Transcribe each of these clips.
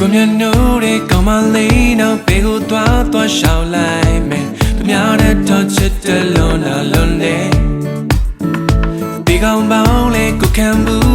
ကိုမြနူတွေကောင်းမလေးနောက်ဘေးကိုသွားသွားရှောင်လိုက်မယ်သူများနဲ့တော့ချစ်တယ်လို့နာလွန်နေဒီကောင်ပေါင်းလေးကိုခံဘူး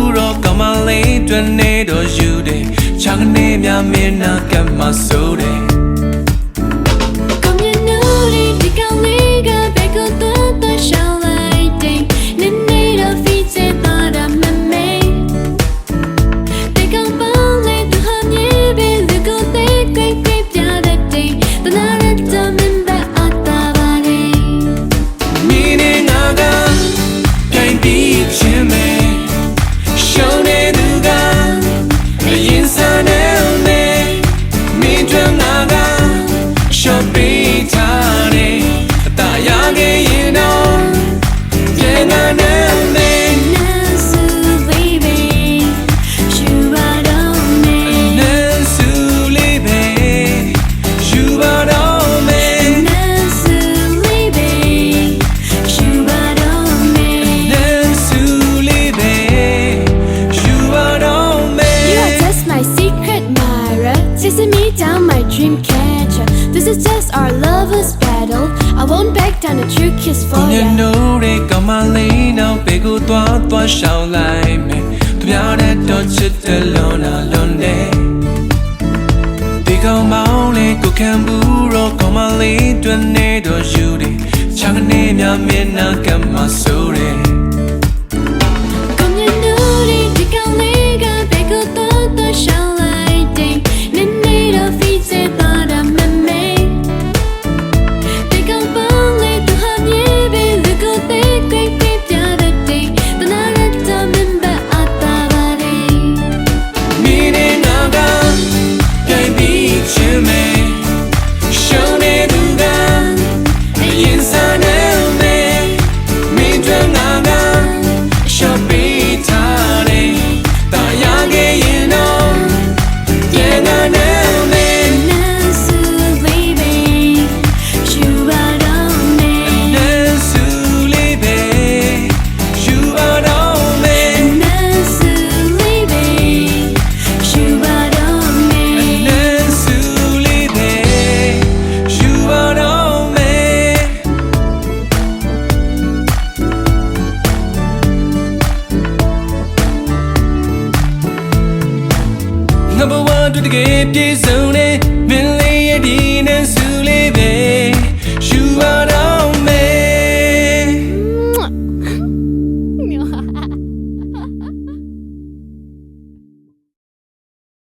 မျက်နှာတွေကမလေးနောက်ပေကိုသွားသွားရှောင်းလိုက်မယ်သူများတဲ့တော့ချစ်တယ်လုံးနာလုံးနေဒီကောင်မောင်လေးကိုခံဘူးတော့ကမလေးတွင်နေတော့ယူတယ်ချောင်းနေများမျက်နှာကမဆိုးတယ် တွေ့တကယ်ပြေဆုံးနေမင်းလေး